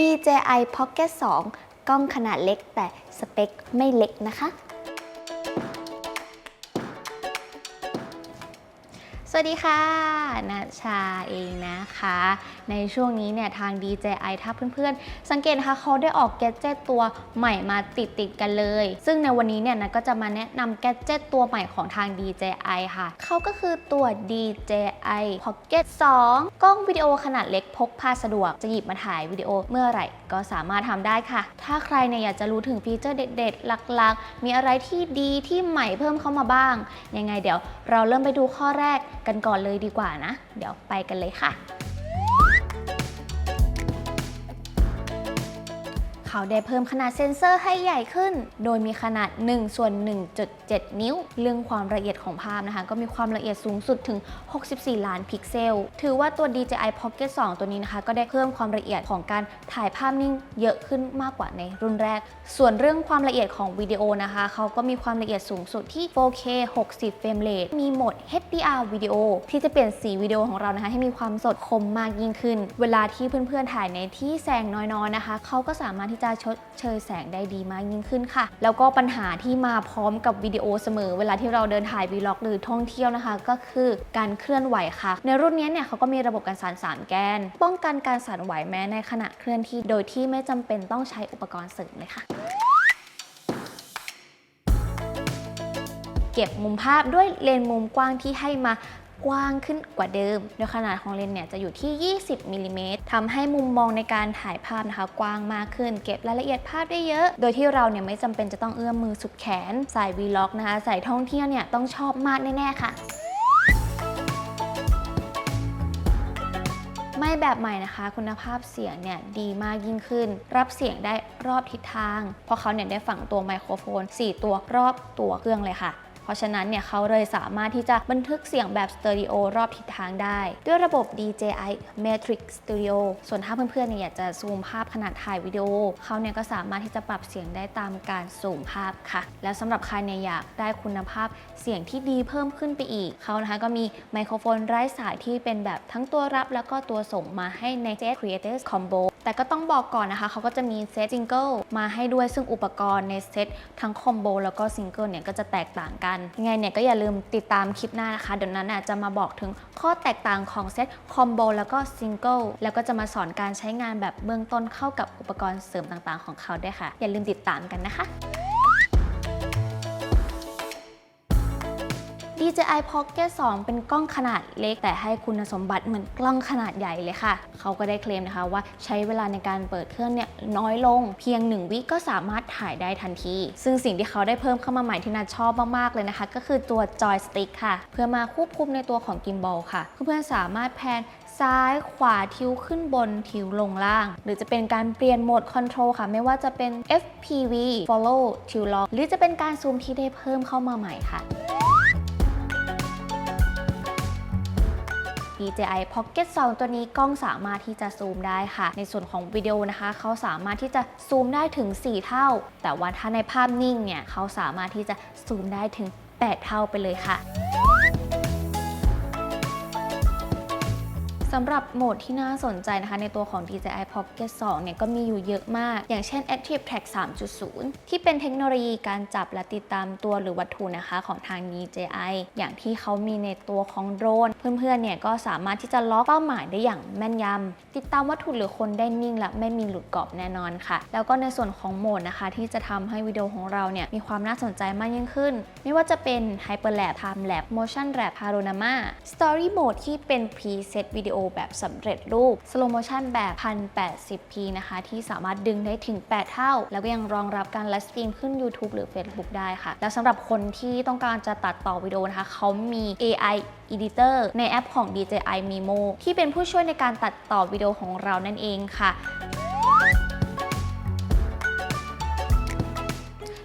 DJI Pocket 2 กล้องขนาดเล็กแต่สเปคไม่เล็กนะคะ สวัสดีค่ะนัชชาเองนะคะ ในช่วงนี้เนี่ยทาง DJI ถ้าเพื่อนๆ สังเกตนะคะเขาได้ออกแกดเจิตตัวใหม่มาติดติดๆกันเลย ซึ่งในวันนี้เนี่ยนะก็จะมาแนะนำแกดเจิตตัวใหม่ของทาง DJI ค่ะ เขาก็คือตัว DJI Pocket 2 กล้องวิดีโอขนาดเล็กพกพาสะดวก จะหยิบมาถ่ายวิดีโอเมื่อไหร่ก็สามารถทำได้ค่ะ ถ้าใครเนี่ยอยากจะรู้ถึงฟีเจอร์เด็ดๆ หลักๆ มีอะไรที่ดีที่ใหม่เพิ่มเข้ามาบ้าง ยังไงเดี๋ยวเราเริ่มไปดูข้อแรก กันก่อนเลยดีกว่านะ เดี๋ยวไปกันเลยค่ะ เขาได้เพิ่มขนาดเซ็นเซอร์ให้ใหญ่ขึ้น โดยมีขนาด1ส่วน1.7 นิ้ว เรื่องความละเอียดของภาพนะคะ ก็มีความละเอียดสูงสุดถึง 64 ล้านพิกเซล ถือว่าตัว DJI Pocket 2 ตัวนี้นะคะ ก็ได้เพิ่มความละเอียดของการถ่ายภาพนิ่งเยอะขึ้นมากกว่าในรุ่นแรก ส่วนเรื่องความละเอียดของวิดีโอนะคะ เขาก็มีความละเอียดสูงสุดที่ 4K 60 เฟรมเรทมีโหมด HDR วิดีโอที่จะเปลี่ยนสีวิดีโอของเรานะคะให้มีความสดคมมากยิ่งขึ้น เวลาที่เพื่อนๆถ่ายในที่แสงน้อยๆนะคะ เขาก็สามารถที่จะชดเชยแสงได้ดีมากยิ่งขึ้นค่ะ แล้วก็ปัญหาที่มาพร้อมกับวิดีโอเสมอ เวลาที่เราเดินถ่ายวีล็อกหรือท่องเที่ยวนะคะ ก็คือการเคลื่อนไหวค่ะ ในรุ่นนี้เนี่ยเขาก็มีระบบการสั่นสามแกน ป้องกันการสั่นไหวแม้ในขณะเคลื่อนที่ โดยที่ไม่จำเป็นต้องใช้อุปกรณ์เสริมเลยค่ะเก็บมุมภาพด้วยเลนส์มุมกว้างที่ให้มา กว้างขึ้นกว่าเดิม โดยขนาดของเลนส์เนี่ยจะอยู่ที่ 20มิลลิเมตรทำให้มุมมองในการถ่ายภาพนะคะกว้างมากขึ้น เก็บรายละเอียดภาพได้เยอะ โดยที่เราเนี่ยไม่จำเป็นจะต้องเอื้อมมือสุดแขนใส่วีล็อกนะคะใส่ท่องเที่ยวเนี่ยต้องชอบมากแน่ๆค่ะไม่แบบใหม่นะคะ คุณภาพเสียงเนี่ยดีมากยิ่งขึ้น รับเสียงได้รอบทิศทาง เพราะเขาเนี่ยได้ฝังตัวไมโครโฟน 4 ตัวรอบตัวเครื่องเลยค่ะ ราะฉะนั้นเนี่ยเขาเลยสามารถที่จะบันทึกเสียงแบบสเตอริโอรอบทิศทางได้ ด้วยระบบ DJI Matrix Studio ส่วนถ้าเพื่อนๆเนี่ยอยากจะซูมภาพขนาดถ่ายวิดีโอเขาเนี่ยก็สามารถที่จะปรับเสียงได้ตามการซูมภาพค่ะ แล้วสำหรับใครเนี่ยอยากได้คุณภาพเสียงที่ดีเพิ่มขึ้นไปอีกเขานะคะก็มีไมโครโฟนไร้สายที่เป็นแบบทั้งตัวรับแล้วก็ตัวส่งมาให้ใน Jet Creators Combo แต่ก็ต้องบอกก่อนนะคะ เขาก็จะมีเซตซิงเกิลมาให้ด้วยซึ่งอุปกรณ์ในเซตทั้งคอมโบแล้วก็ซิงเกิลเนี่ยก็จะแตกต่างกันยังไงเนี่ยก็อย่าลืมติดตามคลิปหน้านะคะ เดี๋ยวนั้นน่ะจะมาบอกถึงข้อแตกต่างของเซตคอมโบแล้วก็ซิงเกิลแล้วก็จะมาสอนการใช้งานแบบเบื้องต้นเข้ากับอุปกรณ์เสริมต่างๆ ของเขาด้วยค่ะ อย่าลืมติดตามกันนะคะ DJI Pocket 2 เป็นกล้องขนาดเล็ก แต่ให้คุณสมบัติเหมือนกล้องขนาดใหญ่เลยค่ะ เขาก็ได้เคลมนะคะว่าใช้เวลาในการเปิดเครื่องเนี่ยน้อยลง เพียง 1 วิก็สามารถถ่ายได้ทันที ซึ่งสิ่งที่เขาได้เพิ่มเข้ามาใหม่ที่น่าชอบมากๆเลยนะคะ ก็คือตัวจอยสติ๊กค่ะ เพื่อมาควบคุมในตัวของกิมบอลค่ะ เพื่อนๆสามารถแพนซ้ายขวาทิวขึ้นบนทิวลงล่าง หรือจะเป็นการเปลี่ยนโหมดคอนโทรลค่ะ ไม่ว่าจะเป็น FPV Follow ทิวล็อกหรือจะเป็นการซูมที่ได้เพิ่มเข้ามาใหม่ค่ะ DJI Pocket 2 ตัวนี้กล้องสามารถที่จะซูมได้ค่ะ ในส่วนของวิดีโอนะคะ เขาสามารถที่จะซูมได้ถึง 4 เท่า แต่ว่าถ้าในภาพนิ่งเนี่ย เขาสามารถที่จะซูมได้ถึง 8 เท่าไปเลยค่ะ สำหรับโหมดที่น่าสนใจนะคะ ในตัวของ DJI Pocket 2 เนี่ยก็มีอยู่เยอะมาก อย่างเช่น Active Track 3.0 ที่เป็นเทคโนโลยีการจับและติดตามตัวหรือวัตถุนะคะของทาง DJI อย่างที่เขามีในตัวของโดรน เพื่อนๆ เนี่ยก็สามารถที่จะล็อกเป้าหมายได้อย่างแม่นยำติดตามวัตถุหรือคนได้นิ่ง และไม่มีหลุดกรอบแน่นอนค่ะ แล้วก็ในส่วนของโหมดนะคะ ที่จะทำให้วิดีโอของเราเนี่ยมีความน่าสนใจมากยิ่งขึ้น ไม่ว่าจะเป็น Hyperlapse Time Lapse Motion Lapse Panorama Story Mode ที่เป็น preset วิดีโอแบบสำเร็จรูปสโลโมชันแบบ 1080p นะคะ ที่สามารถดึงได้ถึง 8 เท่า แล้วก็ยังรองรับการไลฟ์สตรีมขึ้น YouTube หรือ Facebook ได้ค่ะ แล้วสำหรับคนที่ต้องการจะตัดต่อวิดีโอนะคะ เขามี AI Editor ในแอปของ DJI Mimo ที่เป็นผู้ช่วยในการตัดต่อวิดีโอของเรานั่นเองค่ะ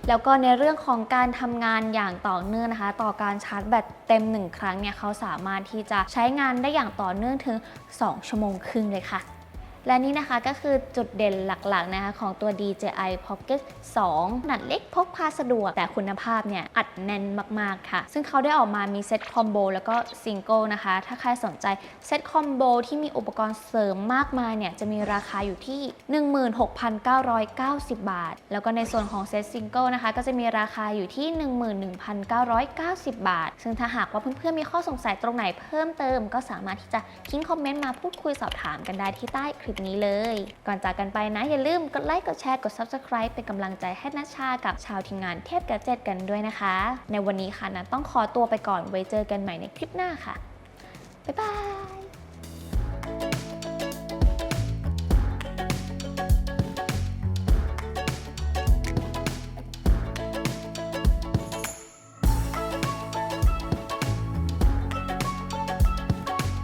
แล้วก็ในเรื่องของการทำงานอย่างต่อเนื่องนะคะ ต่อการชาร์จแบตเต็ม 1 ครั้งเนี่ยเขาสามารถที่จะใช้งานได้อย่างต่อเนื่องถึง 2 ชั่วโมงครึ่งเลยค่ะ และนี่นะคะก็คือจุดเด่นหลักๆนะคะของตัว DJI Pocket 2 ขนาดเล็กพกพาสะดวก แต่คุณภาพเนี่ยอัดแน่นมากๆค่ะ ซึ่งเขาได้ออกมามีเซ็ตคอมโบแล้วก็ซิงเกิลนะคะ ถ้าใครสนใจเซ็ตคอมโบที่มีอุปกรณ์เสริมมากมายเนี่ยจะมีราคาอยู่ที่ 16,990 บาท แล้วก็ในส่วนของเซ็ตซิงเกิลนะคะก็จะมีราคาอยู่ที่ 11,990 บาท ซึ่งถ้าหากว่าเพื่อนๆมีข้อสงสัยตรงไหนเพิ่มเติม ก็สามารถที่จะทิ้งคอมเมนต์มาพูดคุยสอบถามกันได้ที่ใต้คลิปนี้เลย ก่อนจากกันไปนะ อย่าลืมกดไลค์ กดแชร์ กด Subscribe เป็นกำลังใจให้นัชชากับชาวทีมงานเทพกระเจ็ดกันด้วยนะคะ ในวันนี้ค่ะนัทต้องขอตัวไปก่อนไว้เจอกันใหม่ในคลิปหน้าค่ะ บ๊ายบาย